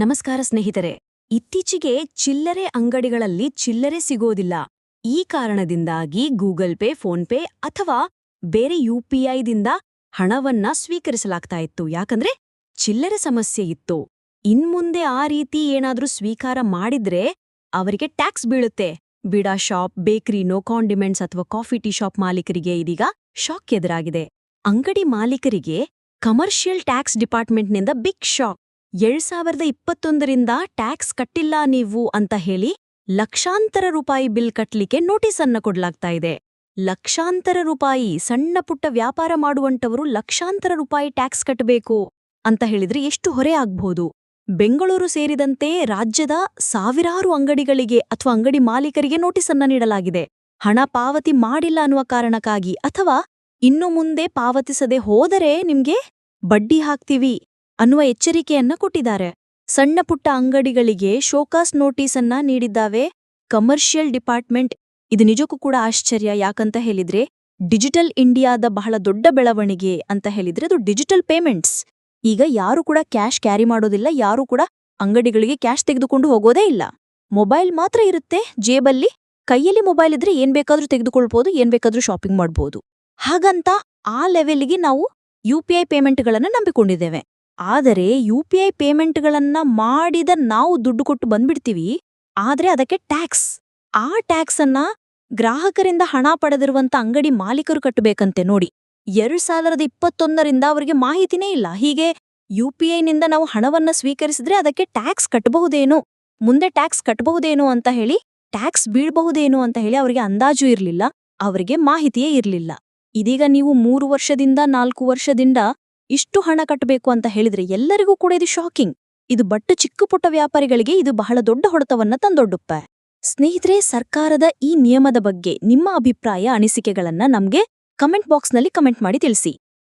ನಮಸ್ಕಾರ ಸ್ನೇಹಿತರೆ. ಇತ್ತೀಚೆಗೆ ಚಿಲ್ಲರೆ ಅಂಗಡಿಗಳಲ್ಲಿ ಚಿಲ್ಲರೆ ಸಿಗೋದಿಲ್ಲ. ಈ ಕಾರಣದಿಂದಾಗಿ ಗೂಗಲ್ ಪೇ ಫೋನ್ಪೇ ಅಥವಾ ಬೇರೆ ಯುಪಿಐದಿಂದ ಹಣವನ್ನ ಸ್ವೀಕರಿಸಲಾಗ್ತಾ ಇತ್ತು. ಯಾಕಂದ್ರೆ ಚಿಲ್ಲರೆ ಸಮಸ್ಯೆ ಇತ್ತು. ಇನ್ಮುಂದೆ ಆ ರೀತಿ ಏನಾದ್ರೂ ಸ್ವೀಕಾರ ಮಾಡಿದ್ರೆ ಅವರಿಗೆ ಟ್ಯಾಕ್ಸ್ ಬೀಳುತ್ತೆ. ಬಿಡಾ ಶಾಪ್ ಬೇಕರಿನೋ ಕಾಂಡಿಮೆಂಟ್ಸ್ ಅಥವಾ ಕಾಫಿ, ಟೀ ಶಾಪ್ ಮಾಲೀಕರಿಗೆ ಇದೀಗ ಶಾಕ್ ಎದುರಾಗಿದೆ. ಅಂಗಡಿ ಮಾಲೀಕರಿಗೆ ಕಮರ್ಷಿಯಲ್ ಟ್ಯಾಕ್ಸ್ ಡಿಪಾರ್ಟ್ಮೆಂಟ್ನಿಂದ ಬಿಗ್ ಶಾಕ್. ಎರಡ್ ಸಾವಿರದ ಇಪ್ಪತ್ತೊಂದರಿಂದ ಟ್ಯಾಕ್ಸ್ ಕಟ್ಟಿಲ್ಲ ನೀವು ಅಂತ ಹೇಳಿ ಲಕ್ಷಾಂತರ ರೂಪಾಯಿ ಬಿಲ್ ಕಟ್ಲಿಕ್ಕೆ ನೋಟಿಸ್ ಅನ್ನ ಕೊಡ್ಲಾಗ್ತಾ ಇದೆ. ಲಕ್ಷಾಂತರ ರೂಪಾಯಿ ಸಣ್ಣ ಪುಟ್ಟ ವ್ಯಾಪಾರ ಮಾಡುವಂಥವರು ಲಕ್ಷಾಂತರ ರೂಪಾಯಿ ಟ್ಯಾಕ್ಸ್ ಕಟ್ಟಬೇಕು ಅಂತ ಹೇಳಿದ್ರೆ ಎಷ್ಟು ಹೊರೆ ಆಗ್ಬಹುದು ಬೆಂಗಳೂರು ಸೇರಿದಂತೆ ರಾಜ್ಯದ ಸಾವಿರಾರು ಅಂಗಡಿಗಳಿಗೆ ಅಥವಾ ಅಂಗಡಿ ಮಾಲೀಕರಿಗೆ ನೋಟಿಸ್ ಅನ್ನ ನೀಡಲಾಗಿದೆ. ಹಣ ಪಾವತಿ ಮಾಡಿಲ್ಲ ಅನ್ನುವ ಕಾರಣಕ್ಕಾಗಿ ಅಥವಾ ಇನ್ನು ಮುಂದೆ ಪಾವತಿಸದೆ ಹೋದರೆ ನಿಮ್ಗೆ ಬಡ್ಡಿ ಹಾಕ್ತೀವಿ. ಅನ್ನುವ ಎಚ್ಚರಿಕೆಯನ್ನ ಕೊಟ್ಟಿದ್ದಾರೆ. ಸಣ್ಣ ಪುಟ್ಟ ಅಂಗಡಿಗಳಿಗೆ ಶೋಕಾಸ್ ನೋಟಿಸ್ ಅನ್ನ ನೀಡಿದ್ದಾವೆ ಕಮರ್ಷಿಯಲ್ ಡಿಪಾರ್ಟ್ಮೆಂಟ್. ಇದು ನಿಜಕ್ಕೂ ಕೂಡ ಆಶ್ಚರ್ಯ, ಯಾಕಂತ ಹೇಳಿದ್ರೆ ಡಿಜಿಟಲ್ ಇಂಡಿಯಾದ ಬಹಳ ದೊಡ್ಡ ಬೆಳವಣಿಗೆ ಅಂತ ಹೇಳಿದ್ರೆ ಅದು ಡಿಜಿಟಲ್ ಪೇಮೆಂಟ್ಸ್. ಈಗ ಯಾರು ಕೂಡ ಕ್ಯಾಶ್ ಕ್ಯಾರಿ ಮಾಡೋದಿಲ್ಲ, ಯಾರು ಕೂಡ ಅಂಗಡಿಗಳಿಗೆ ಕ್ಯಾಶ್ ತೆಗೆದುಕೊಂಡು ಹೋಗೋದೇ ಇಲ್ಲ. ಮೊಬೈಲ್ ಮಾತ್ರ ಇರುತ್ತೆ, ಜೇಬಲ್ಲಿ. ಕೈಯಲ್ಲಿ ಮೊಬೈಲ್ ಇದ್ರೆ ಏನ್ ಬೇಕಾದ್ರೂ ತೆಗೆದುಕೊಳ್ಬೋದು, ಏನ್ ಬೇಕಾದ್ರೂ ಶಾಪಿಂಗ್ ಮಾಡ್ಬೋದು. ಹಾಗಂತ ಆ ಲೆವೆಲ್ಗೆ ನಾವು ಯು ಪಿ ಐ ಪೇಮೆಂಟ್ಗಳನ್ನ ನಂಬಿಕೊಂಡಿದ್ದೇವೆ. ಆದರೆ ಯು ಪಿ ಐ ಪೇಮೆಂಟ್ಗಳನ್ನ ಮಾಡಿದ ನಾವು ದುಡ್ಡು ಕೊಟ್ಟು ಬಂದ್ಬಿಡ್ತೀವಿ, ಆದರೆ ಅದಕ್ಕೆ ಟ್ಯಾಕ್ಸ್. ಆ ಟ್ಯಾಕ್ಸನ್ನ ಗ್ರಾಹಕರಿಂದ ಹಣ ಪಡೆದಿರುವಂಥ ಅಂಗಡಿ ಮಾಲೀಕರು ಕಟ್ಟಬೇಕಂತೆ ನೋಡಿ. ಎರಡು ಸಾವಿರದ ಇಪ್ಪತ್ತೊಂದರಿಂದ ಅವರಿಗೆ ಮಾಹಿತಿನೇ ಇಲ್ಲ. ಹೀಗೆ ಯು ಪಿ ಐನಿಂದ ನಾವು ಹಣವನ್ನ ಸ್ವೀಕರಿಸಿದ್ರೆ ಅದಕ್ಕೆ ಟ್ಯಾಕ್ಸ್ ಕಟ್ಟಬಹುದೇನೋ? ಮುಂದೆ ಟ್ಯಾಕ್ಸ್ ಕಟ್ಟಬಹುದೇನೋ ಅಂತ ಹೇಳಿ, ಟ್ಯಾಕ್ಸ್ ಬೀಳ್ಬಹುದೇನೋ ಅಂತ ಹೇಳಿ ಅವರಿಗೆ ಅಂದಾಜು ಇರಲಿಲ್ಲ, ಅವರಿಗೆ ಮಾಹಿತಿಯೇ ಇರಲಿಲ್ಲ. ಇದೀಗ ನೀವು ಮೂರು ವರ್ಷದಿಂದ ನಾಲ್ಕು ವರ್ಷದಿಂದ ಇಷ್ಟು ಹಣ ಕಟ್ಟಬೇಕು ಅಂತ ಹೇಳಿದ್ರೆ ಎಲ್ಲರಿಗೂ ಕೂಡ ಇದು ಶಾಕಿಂಗ್ ಇದು ಬಟ್ಟು ಚಿಕ್ಕಪುಟ್ಟ ವ್ಯಾಪಾರಿಗಳಿಗೆ ಇದು ಬಹಳ ದೊಡ್ಡ ಹೊಡೆತವನ್ನ ತಂದೊಡ್ಡುಪ್ಪ ಸ್ನೇಹಿತರೆ, ಸರ್ಕಾರದ ಈ ನಿಯಮದ ಬಗ್ಗೆ ನಿಮ್ಮ ಅಭಿಪ್ರಾಯ, ಅನಿಸಿಕೆಗಳನ್ನ ನಮ್ಗೆ ಕಮೆಂಟ್ ಬಾಕ್ಸ್ನಲ್ಲಿ ಕಮೆಂಟ್ ಮಾಡಿ ತಿಳಿಸಿ.